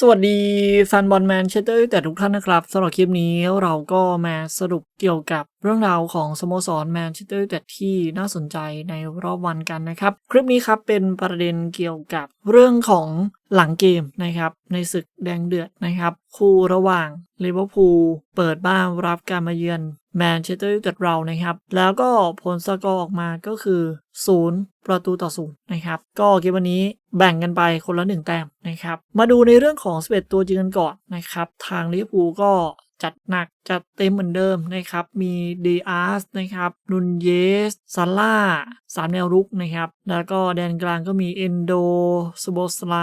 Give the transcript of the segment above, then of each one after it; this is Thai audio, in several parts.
สวัสดีแฟนบอลแมนเชสเตอร์แต่ทุกท่านนะครับสำหรับคลิปนี้เราก็มาสรุปเกี่ยวกับเรื่องราวของสโมสรแมนเชสเตอร์แต่ที่น่าสนใจในรอบวันกันนะครับ คลิปนี้ครับเป็นประเด็นเกี่ยวกับเรื่องของหลังเกมนะครับในศึกแดงเดือดนะครับคู่ระหว่างลิเวอร์พูลเปิดบ้านรับการมาเยือนแมนเชสเตอร์ยูไนเต็ดเรานะครับ แล้วก็ผลสกอร์ออกมาก็คือ 0 ประตูต่อศูนย์นะครับ ก็เกมวันนี้แบ่งกันไปคนละ 1 แต้มนะครับ มาดูในเรื่องของ 11 ตัวจริงกันก่อนนะครับ ทางลิเวอร์พูลก็จัดหนักจัดเต็มเหมือนเดิมนะครับ มีเดอาร์สนะครับนุนเยสซาร่าสามแนวรุกนะครับ แล้วก็แดนกลางก็มีเอนโดสโบสไล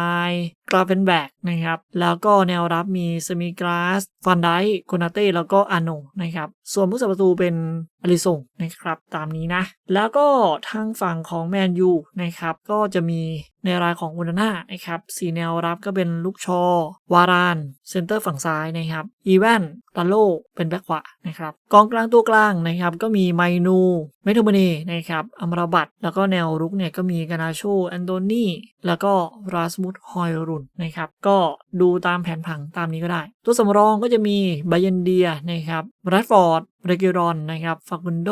กราเฟนแบกนะครับ แล้วก็แนวรับมีสมิกราสฟันไดโคนาเต้ แล้วก็อาโนนะครับ ส่วนผู้สัประตูเป็นอลิซงนะครับ ตามนี้นะ แล้วก็ทางฝั่งของแมนยูนะครับ ก็จะมีในรายของอุนนานะครับสีแนวรับก็เป็นลูกชอ วาราน เซนเตอร์ฝั่งซ้ายนะครับ อีแวนตาโลเป็นแบ็คขวานะครับกองกลางตัวกลางนะครับก็มีไมนูเมโทมเนนะครับอัมราบัตแล้วก็แนวรุกเนี่ยก็มีกานาโชแอนโตนีแล้วก็ราสมุตฮอยรุนนะครับก็ดูตามแผนผังตามนี้ก็ได้ ตัวสำรองก็จะมีบายันเดียนะครับรัดฟอร์ดเรกิรอนนะครับฟากุนโด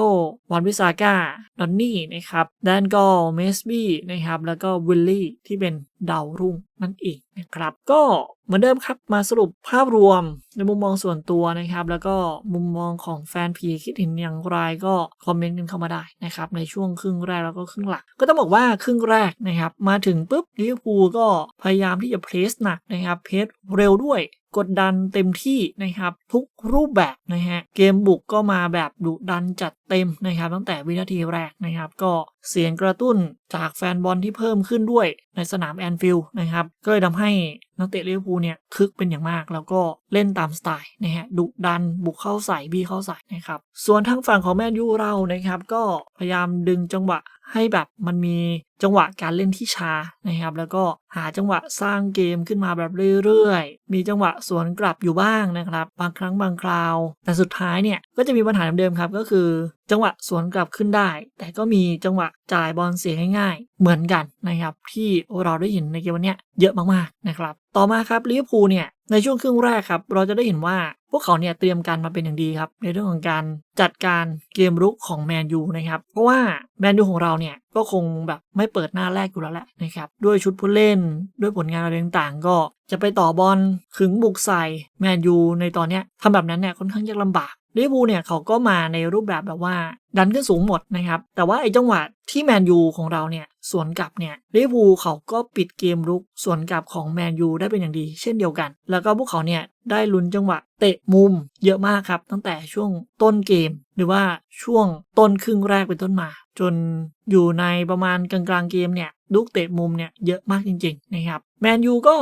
วันวิซาก้าดอนนี่นะครับแดนกอลเมสบี้นะครับแล้วก็วิลลี่ที่เป็นดาวรุ่งนั่นเองนะครับ ก็เหมือนเดิมครับมาสรุปภาพรวมในมุมมองส่วนตัวนะครับ แล้วก็มุมมองของแฟนพีคิดเห็นอย่างไรก็คอมเมนต์กันเข้ามาได้นะครับในช่วงครึ่งแรกแล้วก็ครึ่งหลัง ก็ต้องบอกว่าครึ่งแรกนะครับ มาถึงปุ๊บลิเวอร์พูลก็พยายามที่จะเพรสหนักนะครับเพรสเร็วด้วยกดดันเต็มที่นะครับ ทุกรูปแบบนะฮะเกมบุกก็มาแบบดุดันจัดเต็มนะครับ ตั้งแต่วินาทีแรกนะครับ ก็ เสียงกระตุ้นจากแฟนบอลที่เพิ่มขึ้นด้วยในสนามแอนฟิลด์นะครับ ก็เลยทำให้นักเตะลิเวอร์พูลเนี่ยคึกเป็นอย่างมาก แล้วก็เล่นตามสไตล์นะฮะดุดันบุกเข้าใส่บีเข้าใส่นะครับส่วนทางฝั่งของแมนยูเรานะครับก็พยายามดึงจังหวะให้แบบมันมีจังหวะการเล่นที่ช้านะครับ แล้วก็หาจังหวะสร้างเกมขึ้นมาแบบเรื่อยๆ มีจังหวะสวนกลับอยู่บ้างนะครับ บางครั้งบางคราว แต่สุดท้ายเนี่ยก็จะมีปัญหาเดิมๆครับ ก็คือ จังหวะสวนกลับขึ้นได้ แต่ก็มีจังหวะจ่ายบอลเสียง่ายๆ เหมือนกันนะครับ ที่เราได้เห็นในเกมวันนี้เยอะมากๆนะครับ ต่อมาครับลิเวอร์พูลเนี่ยในช่วงครึ่งแรกครับ เราจะได้เห็นว่าพวกเขาเนี่ยเตรียมการมาเป็นอย่างดีครับ ในเรื่องของการจัดการเกมรุกของแมนยูนะครับ เพราะว่าแมนยูของเราเนี่ยก็คงแบบไม่เปิดหน้าแรกอยู่แล้วแหละนะครับ ด้วยชุดผู้เล่นด้วยผลงานอะไรต่างๆ ก็จะไปต่อบอลขึงบุกใส่แมนยูในตอนเนี้ยทำแบบนั้นเนี่ยค่อนข้างยากลำบากลิเวอร์พูลเนี่ยเขาก็มาในรูปแบบแบบว่า ดันขึ้นสูงหมดนะครับ แต่ว่าไอ้จังหวะที่แมนยูของเราเนี่ยสวนกลับเนี่ยลิเวอร์พูลเขาก็ปิดเกมรุกสวนกลับของแมนยูได้เป็นอย่างดี เช่นเดียวกัน แล้วก็พวกเขาเนี่ยได้ลุ้นจังหวะเตะมุมเยอะมากครับ ตั้งแต่ช่วงต้นเกม หรือว่าช่วงต้นครึ่งแรกเป็นต้นมา จนอยู่ในประมาณกลางๆเกมเนี่ย ลูกเตะมุมเนี่ยเยอะมากจริงๆนะครับแมนยูก็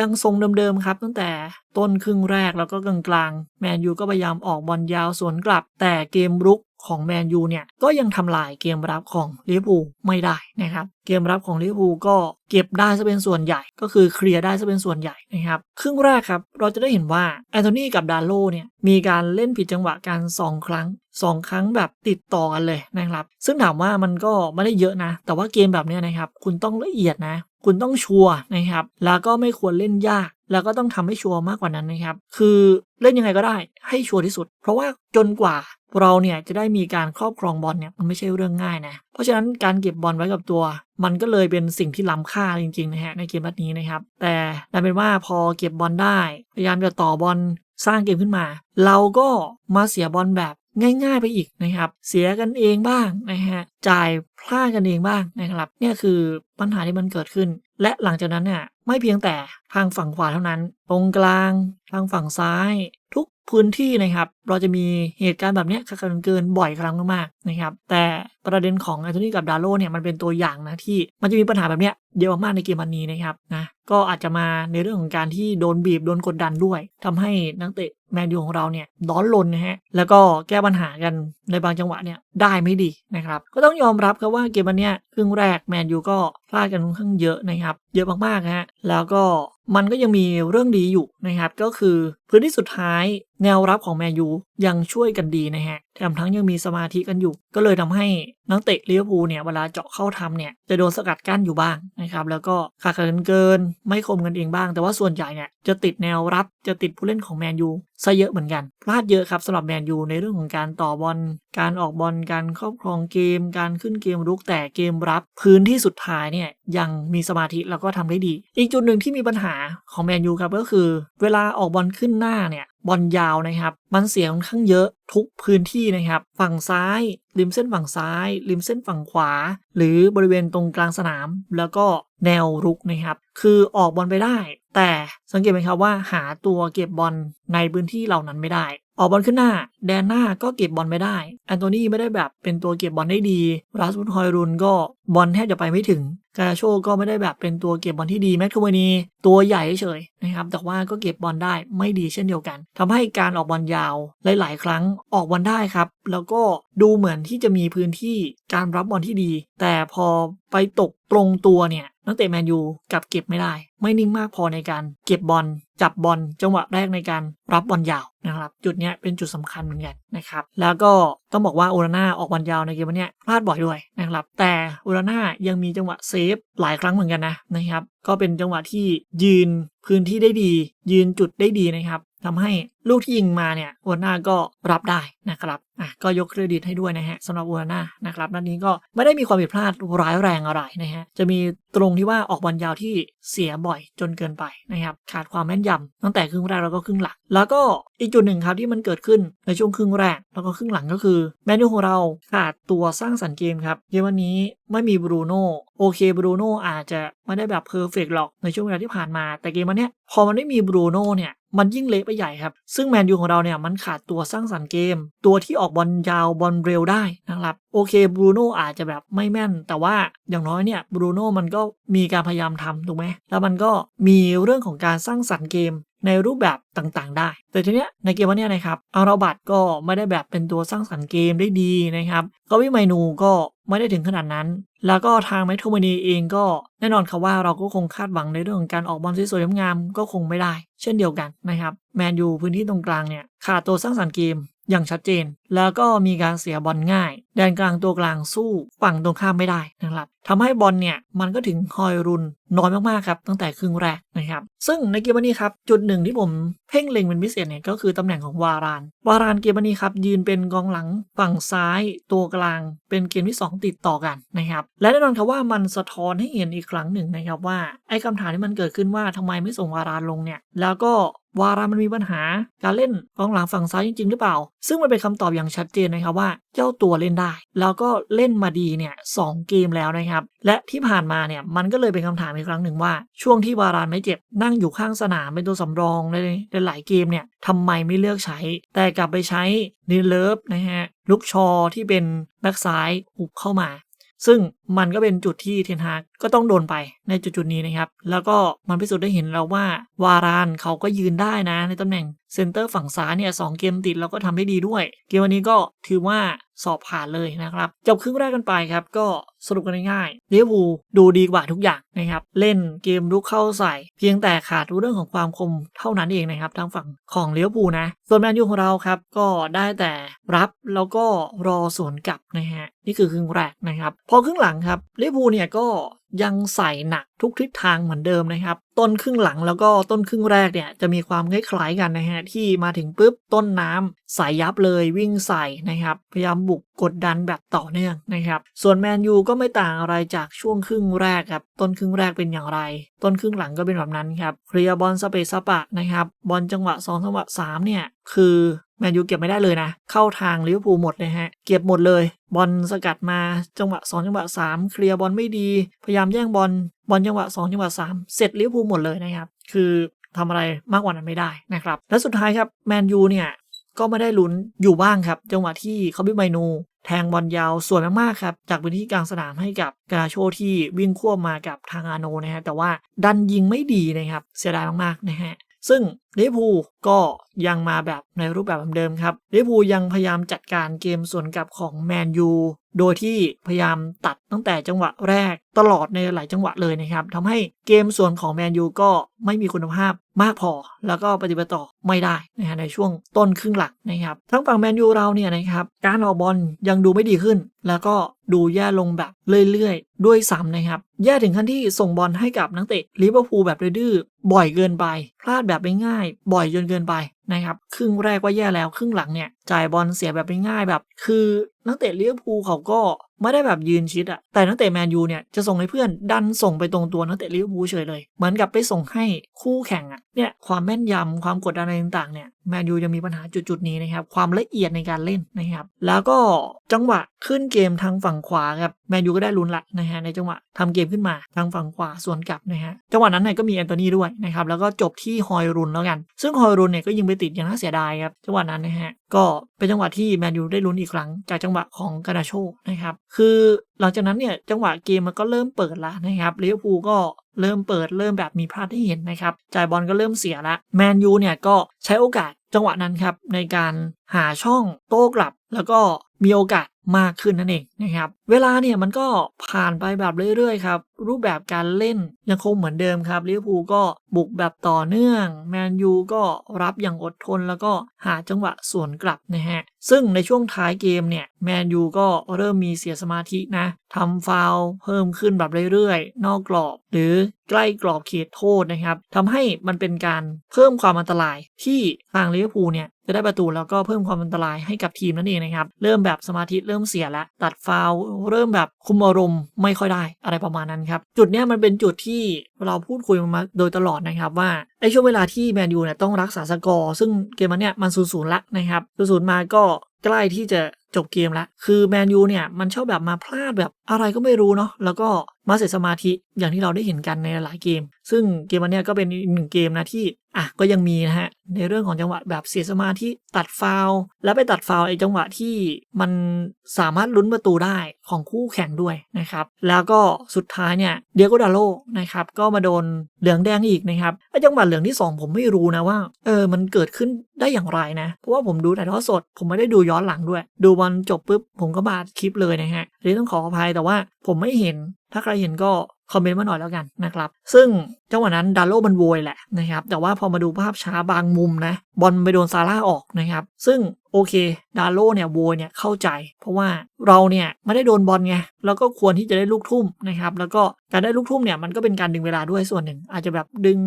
ยังทรงเดิมๆครับ ตั้งแต่ต้นครึ่งแรกแล้วก็กลางๆแมนยูก็พยายามออกบอลยาวสวนกลับ แต่เกมรุก ของแมนยูเนี่ยก็ยังทำลายเกมรับของลิเวอร์พูลไม่ได้นะครับเกมรับของลิเวอร์พูลก็เก็บได้ซะเป็นส่วนใหญ่ ก็คือเคลียร์ได้ซะเป็นส่วนใหญ่นะครับครึ่งแรกครับเราจะได้เห็นว่าแอนโทนีกับดาโลเนี่ยมีการเล่นผิดจังหวะกัน 2 ครั้ง 2 ครั้งแบบติดต่อกันเลยนะครับซึ่งถามว่ามันก็ไม่ได้เยอะนะ แต่ว่าเกมแบบนี้นะครับคุณต้องละเอียดนะ คุณต้องชัวร์นะครับแล้วก็ไม่ควรเล่นยากแล้วก็ต้องทำให้ชัวร์มากกว่านั้นนะครับ คือเล่นยังไงก็ได้ให้ชัวร์ที่สุด เพราะว่าจนกว่า เราเนี่ยจะได้มีการครอบครองบอลเนี่ยมันไม่ใช่เรื่องง่ายนะ เพราะฉะนั้นการเก็บบอลไว้กับตัว มันก็เลยเป็นสิ่งที่ล้ำค่าจริงๆนะฮะในเกมแบบนี้นะครับ แต่ดันเป็นว่าพอเก็บบอลได้พยายามจะต่อบอลสร้างเกมขึ้นมา เราก็มาเสียบอลแบบง่ายๆไปอีกนะครับ เสียกันเองบ้างนะฮะจ่ายพลาดกันเองบ้างนะครับเนี่ยคือปัญหาที่มันเกิดขึ้น และหลังจากนั้นเนี่ยไม่เพียงแต่ทางฝั่งขวาเท่านั้น ตรงกลาง ทางฝั่งซ้าย ทุกพื้นที่นะครับ เราจะมีเหตุการณ์แบบนี้เกินบ่อยครั้งมากๆนะครับแต่ประเด็นของแอนโทนีกับดาโลเนี่ยมันเป็นตัวอย่างนะที่มันจะมีปัญหาแบบนี้เยอะมากในเกมวันนี้นะครับนะก็อาจจะมาในเรื่องของการที่โดนบีบโดนกดดันด้วยทำให้นักเตะแมนยูของเราเนี่ยร้อนลนนะฮะแล้วก็แก้ปัญหากันในบางจังหวะเนี่ยได้ไม่ดีนะครับก็ต้องยอมรับครับว่าเกมวันนี้ครึ่งแรกแมนยูก็พลาดกันค่อนข้างเยอะนะครับเยอะมากๆฮะแล้วก็มันก็ยังมีเรื่องดีอยู่นะครับก็คือพื้นที่สุดท้ายแนวรับของแมนยูยังช่วยกันดีนะฮะแถมทั้งยังมีสมาธิกันอยู่ ก็เลยทำให้นักเตะลิเวอร์พูลเนี่ยเวลาเจาะเข้าทำเนี่ยจะโดนสกัดกั้นอยู่บ้างนะครับแล้วก็ขาดเกันเกิน ไม่คมกันเองบ้าง แต่ว่าส่วนใหญ่เนี่ยจะติดแนวรับจะติดผู้เล่นของแมนยูซะเยอะเหมือนกันพลาดเยอะครับสำหรับแมนยูในเรื่องของการต่อบอล การออกบอลการครอบครองเกม การขึ้นเกมรุกแต่เกมรับ พื้นที่สุดท้ายเนี่ยยังมีสมาธิแล้วก็ทำได้ดี อีกจุดหนึ่งที่มีปัญหาของแมนยูครับก็คือ เวลาออกบอลขึ้นหน้าเนี่ย บอลยาวนะครับ มันเสียค่อนข้างเยอะทุกพื้นที่นะครับ ฝั่งซ้าย ริมเส้นฝั่งซ้าย ริมเส้นฝั่งขวา หรือบริเวณตรงกลางสนาม แล้วก็แนวรุกนะครับ คือออกบอลไปได้ แต่สังเกตไหมครับว่าหาตัวเก็บบอลในพื้นที่เหล่านั้นไม่ได้ ออกบอลขึ้นหน้า แดนหน้าก็เก็บบอลไม่ได้ แอนโทนีไม่ได้แบบเป็นตัวเก็บบอลได้ดีรัสมุนฮอยรุนก็บอลแทบจะไปไม่ถึง กาโชก็ไม่ได้แบบเป็นตัวเก็บบอลที่ดีแมคโทเวนีตัวใหญ่เฉยๆนะครับ แต่ว่าก็เก็บบอลได้ไม่ดีเช่นเดียวกันทำให้การออกบอลยาวหลาย ๆ ครั้งออกบอลได้ครับ แล้วก็ดูเหมือนที่จะมีพื้นที่การรับบอลที่ดี แต่พอไปตกตรงตัวเนี่ย นักเตะแมนยูกลับเก็บไม่ได้ ไม่นิ่งมากพอในการเก็บบอลจับบอลจังหวะแรกในการรับบอลยาวนะครับจุดนี้เป็นจุดสำคัญเหมือนกันนะครับแล้วก็ต้องบอกว่าโอราน่าออกบอลยาวในเกมวันนี้พลาดบ่อยด้วยนะครับแต่โอราน่ายังมีจังหวะเซฟหลายครั้งเหมือนกันนะนะครับก็เป็นจังหวะที่ยืนพื้นที่ได้ดี ยืนจุดได้ดีนะครับทำให้ลูกที่ยิงมาเนี่ยโอนาน่าก็รับได้นะครับ อะก็ยกเครดิตให้ด้วยนะฮะสำหรับโอนาน่านะครับนัดนี้ก็ไม่ได้มีความผิดพลาดร้ายแรงอะไรนะฮะจะมีตรงที่ว่าออกบอลยาวที่เสียบ่อยจนเกินไปนะครับขาดความแม่นยำตั้งแต่ครึ่งแรกแล้วก็ครึ่งหลัง แล้วก็อีกจุดหนึ่งครับที่มันเกิดขึ้นในช่วงครึ่งแรกแล้วก็ครึ่งหลังก็คือ แมนยูของเราขาดตัวสร้างสรรค์เกมครับเกมวันนี้ไม่มีบรูโน่โอเคบรูโน่อาจจะไม่ได้แบบเพอร์เฟกหรอกในช่วงเวลาที่ผ่านมา แต่เกมวันนี้พอมันไม่มีบรูโน่เนี่ยมันยิ่งเละไปใหญ่ครับซึ่งแมนยูของเราเนี่ยมันขาดตัวสร้างสรรค์เกม ตัวที่ออกบอลยาวบอลเร็วได้นะครับ โอเคบรูโน่อาจจะแบบไม่แม่น แต่ว่าอย่างน้อยเนี่ยบรูโน่มันก็มีการพยายามทำถูกไหมแล้วมันก็มีเรื่องของการสร้างสรรค์เกมในรูปแบบต่างๆ ได้ แต่ทีเนี้ยในเกมวันนี้นะครับอาราบัตก็ไม่ได้แบบเป็นตัวสร้างสรรค์เกมได้ดีนะครับก็วิไมนูก็ไม่ได้ถึงขนาดนั้น แล้วก็ทางแมทโทมานีเองก็แน่นอนครับว่าเราก็คงคาดหวังในเรื่องของการออกบอลสวยๆงามก็คงไม่ได้ เช่นเดียวกันนะครับแมนยูพื้นที่ตรงกลางเนี่ยขาดตัวสร้างสรรค์เกม อย่างชัดเจน แล้วก็มีการเสียบอลง่าย แดนกลางตัวกลางสู้ฝั่งตรงข้ามไม่ได้นะครับทำให้บอลเนี่ยมันก็ถึงคอยรุนน้อยมากๆครับตั้งแต่ครึ่งแรกนะครับซึ่งในเกมวันนี้ครับจุดหนึ่งที่ผมเพ่งเล็งเป็นพิเศษเนี่ยก็คือตำแหน่งของวาราน วารานเกมวันนี้ครับยืนเป็นกองหลังฝั่งซ้ายตัวกลาง เป็นเกมที่ 2 ติดต่อกันนะครับและแน่นอนครับว่ามันสะท้อนให้เห็นอีกครั้งหนึ่งนะครับว่าไอ้คำถามที่มันเกิดขึ้นว่าทำไมไม่ส่งวารานลงเนี่ยแล้วก็ วารามันมีปัญหาการเล่นกองหลังฝั่งซ้ายจริง ๆ หรือเปล่า ซึ่งมันเป็นคำตอบอย่างชัดเจนนะครับว่าเจ้าตัวเล่นได้ แล้วก็เล่นมาดีเนี่ยสเกมแล้วนะครับ และที่ผ่านมาเนี่ยมันก็เลยเป็นคำถามอีกครั้งหนึ่งว่า ช่วงที่วารานไม่เจ็บนั่งอยู่ข้างสนามเป็นตัวสำรองในหลายเกมเนี่ยทำไมไม่เลือกใช้ แต่กลับไปใช้นิเลิฟนะฮะลุกชอที่เป็นแบ็กซ้ายอุบเข้ามา ซึ่งมันก็เป็นจุดที่เทนฮากก็ต้องโดนไปในจุดๆนี้นะครับ แล้วก็มันพิสูจน์ได้เห็นแล้วว่าวารานเขาก็ยืนได้นะในตำแหน่งเซนเตอร์ฝั่งซ้ายเนี่ยสเกมติดแล้วก็ทำได้ดีด้วย เกมวันนี้ก็ถือว่าสอบผ่านเลยนะครับ จบครึ่งแรกกันไปครับก็สรุปกันง่ายๆเลี้ยวบูดูดีกว่าทุกอย่างนะครับ เล่นเกมลุกเข้าใส่ เพียงแต่ขาดเรื่องของความคมเท่านั้นเองนะครับทางฝั่งของเลี้ยวบูนะ ส่วนแมนยูของเราครับ ก็ได้แต่รับแล้วก็รอสวนกลับนะฮะนี่คือครึ่งแรกนะครับพอครึ่งหลังครับเลี้ยวบูเนี่ยก็ยังใส่หนักทุกทิศทางเหมือนเดิมนะครับ ต้นครึ่งหลังแล้วก็ต้นครึ่งแรกเนี่ยจะมีความคล้ายๆกันนะฮะที่มาถึงปุ๊บต้นน้ำใส่ยับเลยวิ่งใส่นะครับ พยายามบุกกดดันแบบต่อเนื่องนะครับ ส่วนแมนยูก็ไม่ต่างอะไรจากช่วงครึ่งแรกครับ ต้นครึ่งแรกเป็นอย่างไร ต้นครึ่งหลังก็เป็นแบบนั้นครับเคลียร์บอลสเปซสปะนะครับ บอลจังหวะ2จังหวะ3เนี่ย คือแมนยูเก็บไม่ได้เลยนะ เข้าทางลิเวอร์พูลหมดเลยฮะ เก็บหมดเลย บอลสกัดมาจังหวะ 2 จังหวะ 3 เคลียร์บอลไม่ดี พยายามแย่งบอลบอลจังหวะ 2 จังหวะ 3 เสร็จลิเวอร์พูลหมดเลยนะครับ คือทำอะไรมากกว่านั้นไม่ได้นะครับ และสุดท้ายครับแมนยูเนี่ยก็ไม่ได้ลุ้นอยู่บ้างครับ จังหวะที่เขาบิไมนู แทงบอลยาวสวยมากๆครับ จากพื้นที่กลางสนามให้กับกราโชที่วิ่งควบมากับทางอาโนนะฮะแต่ว่าดันยิงไม่ดีนะครับ เสียดายมากๆนะฮะซึ่งลิเวอร์พูลก็ ยังมาแบบในรูปแบบเดิมครับลิเวอร์พูลยังพยายามจัดการเกมส่วนกลับของแมนยูโดยที่พยายามตัดตั้งแต่จังหวะแรกตลอดในหลายจังหวะเลยนะครับทำให้เกมส่วนของแมนยูก็ไม่มีคุณภาพมากพอ แล้วก็ปฏิบัติต่อไม่ได้นะฮะในช่วงต้นครึ่งหลักนะครับทั้งฝั่งแมนยูเราเนี่ยนะครับการออกบอลยังดูไม่ดีขึ้น แล้วก็ดูแย่ลงแบบเรื่อยๆ ด้วยซ้ำนะครับ แย่ถึงขั้นที่ส่งบอลให้กับนักเตะลิเวอร์พูลแบบดื้อๆบ่อยเกินไป พลาดแบบง่ายๆบ่อยจนเกินไปนะครับครึ่งแรกว่าแย่แล้วครึ่งหลังเนี่ยจ่ายบอลเสียแบบง่ายๆแบบ คือนักเตะลิเวอร์พูลเขาก็ ไม่ได้แบบยืนชิดอะแต่นักเตะแมนยูเนี่ยจะส่งให้เพื่อนดันส่งไปตรงตัวนักเตะลิเวอร์พูลเฉยเลยเหมือนกับไปส่งให้คู่แข่งอะเนี่ยความแม่นยำความกดดันอะไรต่างๆเนี่ยแมนยูยังมีปัญหาจุดๆนี้นะครับความละเอียดในการเล่นนะครับแล้วก็จังหวะขึ้นเกมทางฝั่งขวาครับแมนยูก็ได้ลุ้นละนะฮะในจังหวะทำเกมขึ้นมาทางฝั่งขวาส่วนกลับนะฮะจังหวะนั้นเนี่ยก็มีแอนโทนีด้วยนะครับแล้วก็จบที่ฮอยรุนแล้วกัน ซึ่งฮอยรุนเนี่ยก็ยิงไปติดอย่างน่าเสียดายครับจังหวะนั้นนะฮะก็เป็นจังหวะที่แมนยูได้ลุ้นอีกครั้งจากจังหวะของกานาโชนะครับคือหลังจากนั้นเนี่ยจังหวะเกมมันก็เริ่มเปิดละนะครับลิเวอร์พูลก็เริ่มเปิดเริ่มแบบมีพลาดให้เห็นนะครับจ่ายบอลก็เริ่มเสียละแมนยูเนี่ยก็ใช้โอกาส จังหวะนั้นครับในการหาช่องโต้กลับ แล้วก็มีโอกาสมากขึ้นนั่นเองนะครับ เวลาเนี่ยมันก็ผ่านไปแบบเรื่อยๆครับ รูปแบบการเล่นยังคงเหมือนเดิมครับลิเวอร์พูลก็บุกแบบต่อเนื่อง แมนยูก็รับอย่างอดทนแล้วก็หาจังหวะสวนกลับนะฮะ ซึ่งในช่วงท้ายเกมเนี่ยแมนยูก็เริ่มมีเสียสมาธินะ ทำฟาวเพิ่มขึ้นแบบเรื่อยๆ นอกกรอบ หรือใกล้กรอบเขตโทษนะครับทำให้มันเป็นการเพิ่มความอันตรายที่ทางลิเวอร์พูลเนี่ยจะได้ประตูแล้วก็เพิ่มความอันตรายให้กับทีมนั่นเองนะครับ เริ่มแบบสมาธิเริ่มเสียแล้วตัดฟาวเริ่มแบบคุมอารมณ์ไม่ค่อยได้อะไรประมาณนั้นครับจุดนี้มันเป็นจุดที่เราพูดคุยมาโดยตลอดนะครับว่าไอช่วงเวลาที่แมนยูเนี่ยต้องรักษาสกอร์ซึ่งเกมมันเนี่ยมันศูนย์ศูนย์ละนะครับศูนย์มาก็ ใกล้ที่จะจบเกมแล้ว คือแมนยูเนี่ย มันชอบแบบมาพลาดแบบอะไรก็ไม่รู้เนาะ แล้วก็มาเสียสมาธิอย่างที่เราได้เห็นกันในหลายเกม ซึ่งเกมวันนี้ก็เป็นอีกหนึ่งเกมนะที่ อะก็ยังมีนะฮะ ในเรื่องของจังหวะแบบเสียสมาธิตัดฟาวแล้วไปตัดฟาวไอ้จังหวะที่มันสามารถลุ้นประตูได้ของคู่แข่งด้วยนะครับ แล้วก็สุดท้ายเนี่ยเดียโกดาโลนะครับก็มาโดนเหลืองแดงอีกนะครับไอ้จังหวะเหลืองที่ 2 ผมไม่รู้นะว่าเออมันเกิดขึ้นได้อย่างไรนะ เพราะว่าผมดูถ่ทอดสด ผมไม่ได้ดูย้อนหลังด้วย ดูวันจบปุ๊บผมก็บาดคลิปเลยนะฮะเรยต้องขออภัยแต่ว่าผมไม่เห็น ถ้าใครเห็นก็ คอมเมนต์มาหน่อยแล้วกันนะครับ ซึ่งจังหวะนั้นดาโลมันโวยแหละนะครับ แต่ว่าพอมาดูภาพช้าบางมุมนะบอลไปโดนซาร่าออกนะครับ ซึ่ง โอเค ดาโลเนี่ยโวยเนี่ยเข้าใจ เพราะว่าเราเนี่ยไม่ได้โดนบอลไงแล้วก็ควรที่จะได้ลูกทุ่มนะครับแล้วก็การได้ลูกทุ่มเนี่ยมันก็เป็นการดึงเวลาด้วยส่วนหนึ่ง อาจจะแบบดึง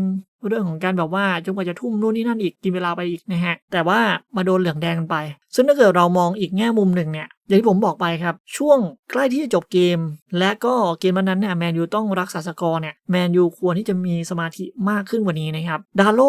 เรื่องของการแบบว่าจนกว่าจะทุ่มนู่นนี่นั่นอีกกินเวลาไปอีกนะฮะแต่ว่ามาโดนเหลืองแดงกันไป ซึ่งถ้าเกิดเรามองอีกแง่มุมหนึ่งเนี่ยอย่างที่ผมบอกไปครับ ช่วงใกล้ที่จะจบเกม และก็เกมวันนั้นเนี่ยแมนยูต้องรักษาสกอร์เนี่ยแมนยูควรที่จะมีสมาธิมากขึ้นกว่านี้นะครับดาโล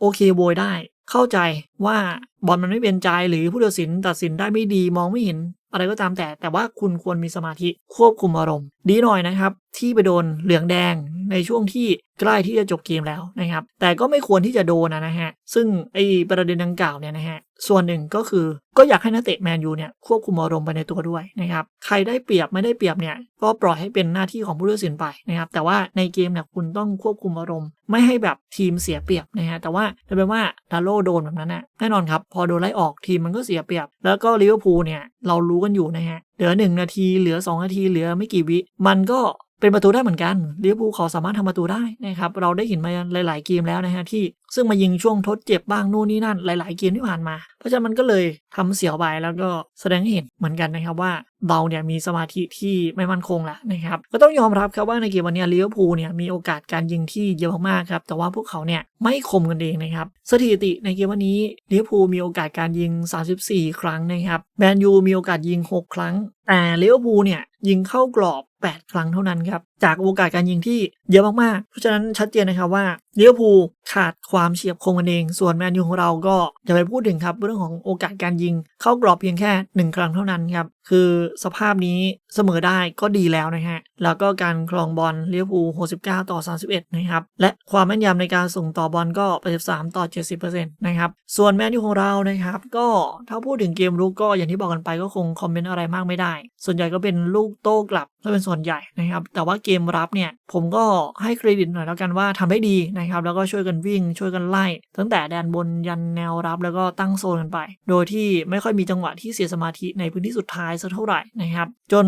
โอเคโวยได้ เข้าใจว่า บอลมันไม่เป็นใจหรือผู้ตัดสินตัดสินได้ไม่ดีมองไม่เห็น อะไรก็ตามแต่ แต่ว่าคุณควรมีสมาธิควบคุมอารมณ์ ดีหน่อยนะครับ ที่ไปโดนเหลืองแดงในช่วงที่ใกล้ที่จะจบเกมแล้วนะครับ แต่ก็ไม่ควรที่จะโดนนะฮะ ซึ่งไอประเด็นดังกล่าวเนี่ยนะฮะส่วนหนึ่งก็คือก็อยากให้นักเตะแมนยูเนี่ยควบคุมอารมณ์ไปในตัวด้วยนะครับใครได้เปรียบไม่ได้เปรียบเนี่ยก็ปล่อยให้เป็นหน้าที่ของผู้ตัดสินไปนะครับแต่ว่าในเกมเนี่ยคุณต้องควบคุมอารมณ์ ไม่ให้แบบทีมเสียเปรียบนะฮะแต่ว่าถ้าเป็นว่าดาโลโดนแบบนั้นนะแน่นอนครับพอโดนไล่ออกทีมมันก็เสียเปรียบ แล้วก็ลิเวอร์พูลเนี่ยเรารู้กันอยู่นะฮะเหลือ 1 นาทีเหลือ 2 นาทีเหลือไม่กี่วิ มันก็ เป็นประตูได้เหมือนกันลิเวอร์พูลเขาสามารถทำประตูได้นะครับเราได้เห็นมาหลาย ๆ เกมแล้วนะฮะที่ซึ่งมายิงช่วงทดเจ็บบ้างนู่นนี่นั่นหลาย ๆ เกมที่ผ่านมา เพราะฉะนั้นมันก็เลยทำเสียวไปแล้วก็แสดงให้เห็นเหมือนกันนะครับว่าเราเนี่ยมีสมาธิที่ไม่มั่นคงแล้วนะครับก็ต้องยอมรับครับว่าในเกมวันนี้ลิเวอร์พูลเนี่ยมีโอกาสการยิงที่เยอะมากๆครับแต่ว่าพวกเขาเนี่ยไม่คมกันเองนะครับสถิติในเกมวันนี้ลิเวอร์พูลมีโอกาสการยิง 34 ครั้งนะครับแมนยูมีโอกาสยิง 6 ครั้ง แต่ลิเวอร์พูลเนี่ยยิงเข้ากรอบ 8 ครั้งเท่านั้นครับ จากโอกาสการยิงที่เยอะมากๆ เพราะฉะนั้นชัดเจนนะครับว่าลิเวอร์พูลขาดความเฉียบคมกันเอง ส่วนแมนยูของเราก็อย่าไปพูดถึงครับเรื่องของโอกาสการยิงเข้ากรอบเพียงแค่ 1 ครั้งเท่านั้นครับ คือสภาพนี้เสมอได้ก็ดีแล้วนะฮะ แล้วก็การครองบอลลิเวอร์พูล69 ต่อ 31 นะครับ และความแม่นยำในการส่งต่อบอลก็ 83 ต่อ 70%นะครับ ส่วนแมนยูของเรานะครับ ก็ถ้าพูดถึงเกมรุกก็อย่างที่บอกกันไปก็คงคอมเมนต์อะไรมากไม่ได้ ส่วนใหญ่ก็เป็นลูกโต้กลับถ้าเป็นส่วนใหญ่นะครับ แต่ว่าเกกมรับเนี่ยผมก็ให้เครดิตหน่อยแล้วกันว่าทำได้ดีนะครับแล้วก็ช่วยกันวิ่งช่วยกันไล่ ตั้งแต่แดนบนยันแนวรับแล้วก็ตั้งโซนกันไป โดยที่ไม่ค่อยมีจังหวะที่เสียสมาธิในพื้นที่สุดท้ายสักเท่าไหร่นะครับจน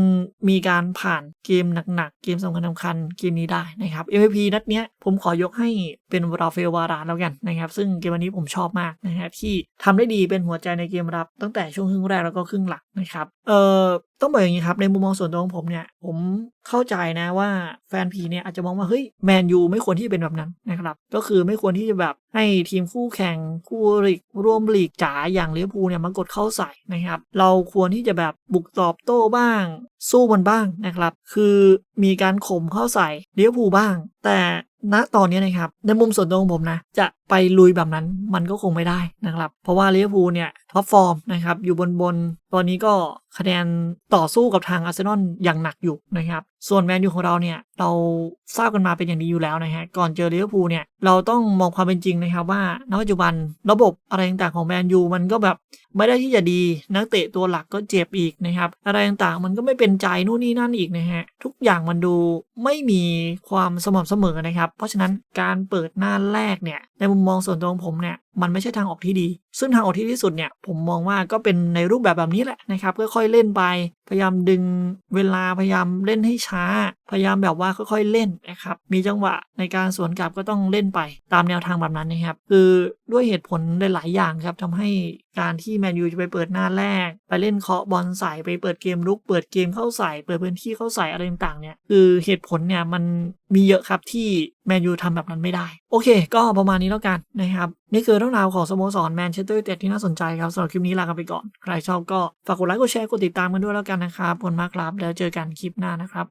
มีการผ่านเกมหนักๆ เกมสำคัญสำคัญเกมนี้ได้นะครับ MVP นัดเนี้ยผมขอยกให้เป็นราฟเอลวารานแล้วกันนะครับ ซึ่งเกมวันนี้ผมชอบมากนะฮะที่ทำได้ดีเป็นหัวใจในเกมรับ ตั้งแต่ช่วงครึ่งแรกแล้วก็ครึ่งหลังนะครับเอ่อ ต้องบอกอย่างนี้ครับในมุมมองส่วนตัวของผมเนี่ย ผมเข้าใจนะว่าแฟนผีเนี่ยอาจจะมองว่าเฮ้ยแมนยูไม่ควรที่จะเป็นแบบนั้นนะครับ ก็คือไม่ควรที่จะแบบ ให้ทีมคู่แข่งคู่ลีกร่วมลีกจ๋าอย่างลิเวอร์พูลเนี่ยมากดเข้าใส่นะครับ เราควรที่จะแบบบุกตอบโต้บ้าง สู้มันบ้างนะครับ คือมีการข่มเข้าใส่ลิเวอร์พูลบ้าง แต่ณตอนนี้นะครับในมุมส่วนตัวของผมนะ จะไปลุยแบบนั้นมันก็คงไม่ได้นะครับ เพราะว่าลิเวอร์พูลเนี่ยท็อปฟอร์มนะครับอยู่บนบนตอนนี้ก็คะแนนต่อสู้กับทางอาร์เซนอลอย่างหนักอยู่นะครับ ส่วนแมนยูของเราเนี่ยเราทราบกันมาเป็นอย่างดีอยู่แล้วนะฮะก่อนเจอลิเวอร์พูลเนี่ยเราต้องมองความเป็นจริงนะครับว่าณปัจจุบันระบบอะไรต่างๆของแมนยูมันก็แบบ ไม่ได้ที่จะดีนักเตะตัวหลักก็เจ็บอีกนะครับ อะไรต่างๆมันก็ไม่เป็นใจนู่นนี่นั่นอีกนะฮะทุกอย่างมันดูไม่มีความสม่ำเสมอนะครับ เพราะฉะนั้นการเปิดหน้าแรกเนี่ยในมุมมองส่วนตัวของผมเนี่ยมันไม่ใช่ทางออกที่ดี ซึ่งทางออกที่ที่สุดเนี่ยผมมองว่าก็เป็นในรูปแบบแบบนี้แหละนะครับค่อยๆเล่นไป พยายามดึงเวลาพยายามเล่นให้ช้า พยายามแบบว่าค่อยๆเล่นนะครับ มีจังหวะในการสวนกลับก็ต้องเล่นไปตามแนวทางแบบนั้นนะครับ คือด้วยเหตุผลหลายๆอย่างครับทำให้การที่แมนยูจะไปเปิดหน้าแรก ไปเล่นเคาะบอลใส่ไปเปิดเกมลุก เปิดเกมเข้าใส่ เปิดพื้นที่เข้าใส่อะไรต่างๆเนี่ยคือเหตุผลเนี่ยมันมีเยอะครับที่แมนยูทำแบบนั้นไม่ได้ โอเค ก็ประมาณนี้แล้วกันนะครับ นี่คือเรื่องราวของสโมสรแมนเชสเตอร์ยูไนเต็ดที่น่าสนใจครับสำหรับคลิปนี้ลากันไปก่อน ใครชอบก็ฝากกดไลค์กดแชร์กดติดตามกันด้วยแล้วกันนะครับขอบคุณมากครับแล้วเจอกันคลิปหน้านะครับ